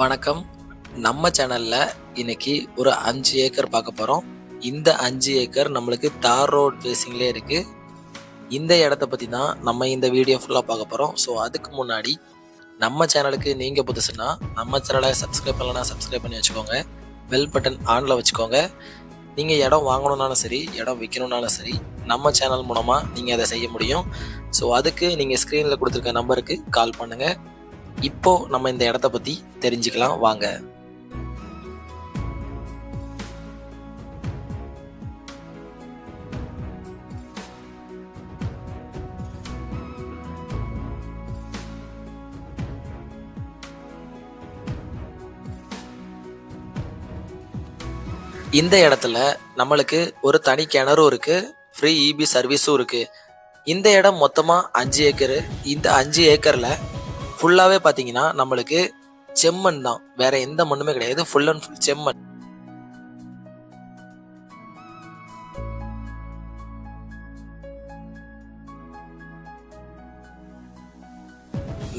வணக்கம். நம்ம சேனல்ல இன்னைக்கு ஒரு அஞ்சு ஏக்கர் பார்க்க போறோம். இந்த அஞ்சு ஏக்கர் நம்மளுக்கு தார் ரோட் ஃபேஸிங்லேயே இருக்கு. இந்த இடத்த பத்தி தான் நம்ம இந்த வீடியோ ஃபுல்லாக பார்க்க போறோம். ஸோ அதுக்கு முன்னாடி நம்ம சேனலுக்கு நீங்க புதுசுன்னா நம்ம சேனலை சப்ஸ்கிரைப் பண்ணலன்னா சப்ஸ்கிரைப் பண்ணி வச்சுக்கோங்க. பெல் பட்டன் ஆன்ல வச்சுக்கோங்க. நீங்க இடம் வாங்கணும்னாலும் சரி இடம் விற்கணும்னாலும் சரி நம்ம சேனல் மூலமா நீங்க அதை செய்ய முடியும். ஸோ அதுக்கு நீங்க ஸ்க்ரீனில் கொடுத்துருக்க நம்பருக்கு கால் பண்ணுங்க. இப்போ நம்ம இந்த இடத்த பத்தி தெரிஞ்சுக்கலாம். வாங்க. இந்த இடத்துல நம்மளுக்கு ஒரு தனி கிணறும் இருக்கு. ஃப்ரீ இபி சர்வீஸும் இருக்கு. இந்த இடம் மொத்தமாக அஞ்சு ஏக்கரு. இந்த அஞ்சு ஏக்கரில் ஃபுல்லாகவே பார்த்தீங்கன்னா நம்மளுக்கு செம்மண் தான். வேற எந்த மண்ணுமே கிடையாது. ஃபுல் அண்ட் ஃபுல் செம்மண்.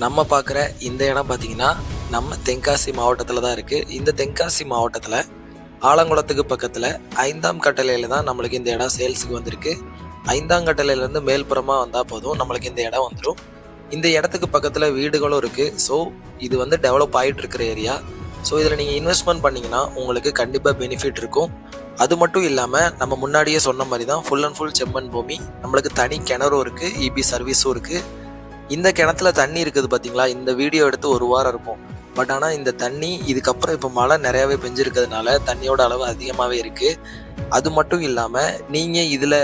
நம்ம பார்க்குற இந்த இடம் பார்த்தீங்கன்னா நம்ம தென்காசி மாவட்டத்தில் தான் இருக்குது இந்த தென்காசி மாவட்டத்தில் ஆலங்குளத்துக்கு பக்கத்தில் ஐந்தாம் கட்டளையில் தான் நம்மளுக்கு இந்த இடம் சேல்ஸுக்கு வந்திருக்கு. ஐந்தாம் கட்டளையிலேருந்து மேல்புறமாக வந்தால் போதும். நம்மளுக்கு இந்த இடம் வந்துடும் இந்த இடத்துக்கு பக்கத்தில் வீடுகளும் இருக்குது ஸோ இது வந்து டெவலப் ஆகிட்டு இருக்கிற ஏரியா ஸோ இதில் நீங்கள் இன்வெஸ்ட்மெண்ட் பண்ணிங்கன்னா உங்களுக்கு கண்டிப்பாக பெனிஃபிட் இருக்கும். அது மட்டும் இல்லாமல் நம்ம முன்னாடியே சொன்ன மாதிரி தான் ஃபுல் அண்ட் ஃபுல் செம்மண் பூமி. நம்மளுக்கு தனி கிணறும் இருக்குது இபி சர்வீஸும் இருக்குது இந்த கிணத்துல தண்ணி இருக்குது பார்த்தீங்களா இந்த வீடியோ எடுத்து ஒரு வாரம் இருக்கும். பட் ஆனால் இந்த தண்ணி இதுக்கப்புறம் இப்போ மழை நிறையாவே பெஞ்சிருக்கிறதுனால தண்ணியோட அளவு அதிகமாகவே இருக்குது அது மட்டும் இல்லாமல் நீங்கள் இதில்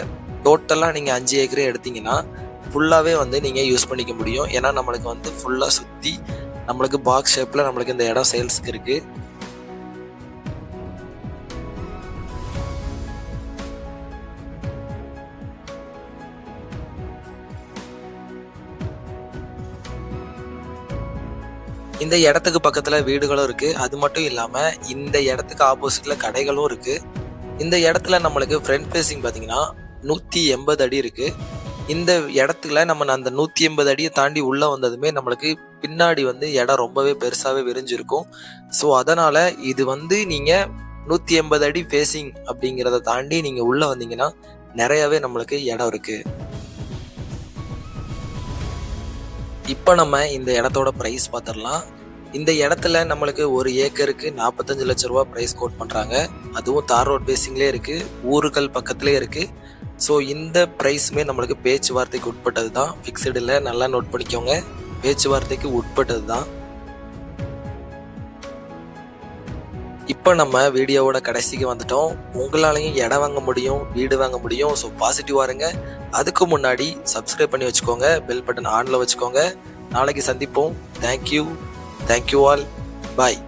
டோட்டலாக நீங்கள் அஞ்சு ஏக்கரே எடுத்தீங்கன்னா ஃபுல்லாகவே வந்து நீங்கள் யூஸ் பண்ணிக்க முடியும். ஏன்னா நம்மளுக்கு வந்து ஃபுல்லாக சுற்றி நம்மளுக்கு பாக்ஸ் ஷேப்பில் நம்மளுக்கு இந்த இடம் சேல்ஸுக்கு இருக்குது இந்த இடத்துக்கு பக்கத்தில் வீடுகளும் இருக்குது அது மட்டும் இல்லாமல் இந்த இடத்துக்கு ஆப்போசிட்டில் கடைகளும் இருக்குது இந்த இடத்துல நம்மளுக்கு ஃப்ரண்ட் ஃபேஸிங் பார்த்தீங்கன்னா நூற்றி எண்பது அடி இருக்குது இந்த இடத்துல நம்ம அந்த நூத்தி எண்பது அடியை தாண்டி உள்ள வந்ததுமே நம்மளுக்கு பின்னாடி வந்து இடம் ரொம்பவே பெருசாவே விரிஞ்சிருக்கும். ஸோ அதனால இது வந்து நீங்க நூத்தி எண்பது அடி ஃபேசிங் அப்படிங்கிறத தாண்டி நீங்க உள்ள வந்தீங்கன்னா நிறையவே நம்மளுக்கு இடம் இருக்கு. இப்போ நம்ம இந்த இடத்தோட ப்ரைஸ் பார்த்துடலாம். இந்த இடத்துல நம்மளுக்கு ஒரு ஏக்கருக்கு நாற்பத்தஞ்சு லட்ச ரூபா ப்ரைஸ் கோட் பண்ணுறாங்க அதுவும் தார் ரோட் பேசிங்லேயே இருக்குது ஊருகள் பக்கத்துலேயே இருக்குது ஸோ இந்த ப்ரைஸுமே நம்மளுக்கு பேச்சுவார்த்தைக்கு உட்பட்டது தான் ஃபிக்ஸ்டு இல்லை நல்லா நோட் பண்ணிக்கோங்க. பேச்சுவார்த்தைக்கு உட்பட்டது தான் இப்போ நம்ம வீடியோவோட கடைசிக்கு வந்துட்டோம். உங்களாலையும் இடம் வாங்க முடியும் வீடு வாங்க முடியும். ஸோ பாசிட்டிவாக இருங்க. அதுக்கு முன்னாடி சப்ஸ்கிரைப் பண்ணி வச்சுக்கோங்க. பெல் பட்டன் ஆனில் வச்சுக்கோங்க. நாளைக்கு சந்திப்போம். தேங்க்யூ தேங்க்யூ ஆல் பாய்